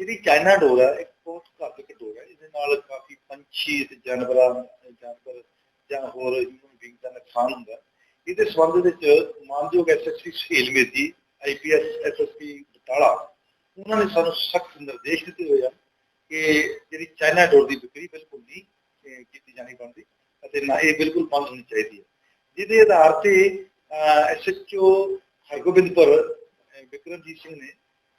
ਜਿਹੜੀ ਚਾਈਨਾ ਡੋਰ ਹੈ, ਇੱਕ ਬਹੁਤ ਘਾਤਕ ਡੋਰ ਹੈ, ਇਹਦੇ ਨਾਲ ਕਾਫੀ ਪੰਛੀ ਤੇ ਜਾਨਵਰਾਂ, ਜਾਨਵਰ ਜਾਂ ਹੋਰ ਹਿਊਮਨ ਬੀਂਗ ਦਾ ਨੁਕਸਾਨ ਹੁੰਦਾ। ਇਹਦੇ ਸੰਬੰਧ ਵਿੱਚ ਮਾਨਯੋਗ SSP Suhail Medi IPS SSP Batala, ਉਹਨਾਂ ਨੇ ਸਾਨੂੰ ਸਖਤ ਨਿਰਦੇਸ਼ ਦਿੱਤੇ ਹੋਏ ਆ ਕਿ ਜਿਹੜੀ ਚਾਈਨਾ ਡੋਰ ਦੀ ਵਿਕਰੀ ਬਿਲਕੁਲ ਨਹੀਂ ਕੀਤੀ ਜਾਣੀ ਬਣਦੀ ਅਤੇ ਨਾ ਇਹ ਬਿਲਕੁਲ ਬੰਦ ਹੋਣੀ ਚਾਹੀਦੀ ਹੈ। ਜਿਹਦੇ ਆਧਾਰ ਤੇ ਐਸਐਚਓ ਹਰਗੋਬਿੰਦਪੁਰ ਵਿਕਰਮਜੀਤ ਸਿੰਘ ਨੇ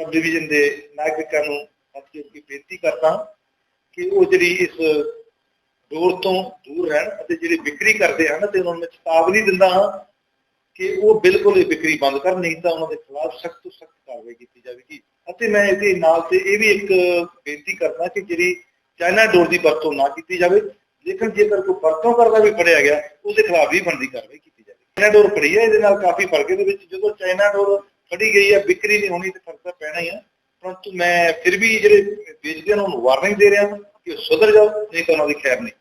ਸਬ ਡਿਵੀਜ਼ਨ ਦੇ ਨਾਗਰਿਕਾਂ ਨੂੰ ਹੱਥ ਜੋੜ ਬੇਨਤੀ ਕਰਦਾ ਕਿ ਉਹ ਜਿਹੜੀ ਇਸ ਡੋਰ ਤੋਂ ਦੂਰ ਰਹਿਣ ਅਤੇ ਜਿਹੜੇ ਵਿਕਰੀ ਕਰਦੇ ਹਨ ਤੇ ਉਹਨਾਂ ਨੂੰ ਚੇਤਾਵਨੀ ਦਿੰਦਾ ਹਾਂ ਕਿ ਉਹ ਬਿਲਕੁਲ ਇਹ ਵਿਕਰੀ ਬੰਦ ਕਰਨ, ਨਹੀਂ ਤਾਂ ਉਹਨਾਂ ਦੇ ਖਿਲਾਫ ਸਖਤ ਤੋਂ ਸਖਤ ਕਾਰਵਾਈ ਕੀਤੀ ਜਾਵੇਗੀ। ਅਤੇ ਮੈਂ ਇਹਦੇ ਨਾਲ ਤੇ ਇਹ ਵੀ ਇੱਕ ਬੇਨਤੀ ਕਰਦਾ ਕਿ ਜਿਹੜੀ ਚਾਈਨਾ ਡੋਰ ਦੀ ਵਰਤੋਂ ਨਾ ਕੀਤੀ ਜਾਵੇ, ਲੇਕਿਨ ਜੇਕਰ ਕੋਈ ਵਰਤੋਂ ਕਰਦਾ ਵੀ ਫੜਿਆ ਗਿਆ, ਉਹਦੇ ਖਿਲਾਫ ਵੀ ਬਣਦੀ ਕਾਰਵਾਈ ਕੀਤੀ ਜਾਵੇ ਚਾਈਨਾ ਡੋਰ ਫੜੀ ਹੈ, ਇਹਦੇ ਨਾਲ ਕਾਫੀ ਫ਼ਰਕ ਇਹਦੇ ਵਿੱਚ ਜਦੋਂ ਚਾਈਨਾ ਡੋਰ ਫੜੀ ਗਈ ਹੈ ਵਿਕਰੀ ਨਹੀਂ ਹੋਣੀ ਤੇ ਫ਼ਰਕ ਤਾਂ ਪੈਣਾ ਹੀ ਹੈ ਪਰੰਤੂ ਮੈਂ ਫਿਰ ਵੀ ਜਿਹੜੇ ਵੇਚਦੇ ਹਨ ਉਹਨੂੰ ਵਾਰਨਿੰਗ ਦੇ ਰਿਹਾ ਕਿ ਉਹ ਸੁਧਰ ਜਾਓ, ਨਹੀਂ ਤਾਂ ਉਹਨਾਂ ਦੀ ਖੈਰ ਨਹੀਂ।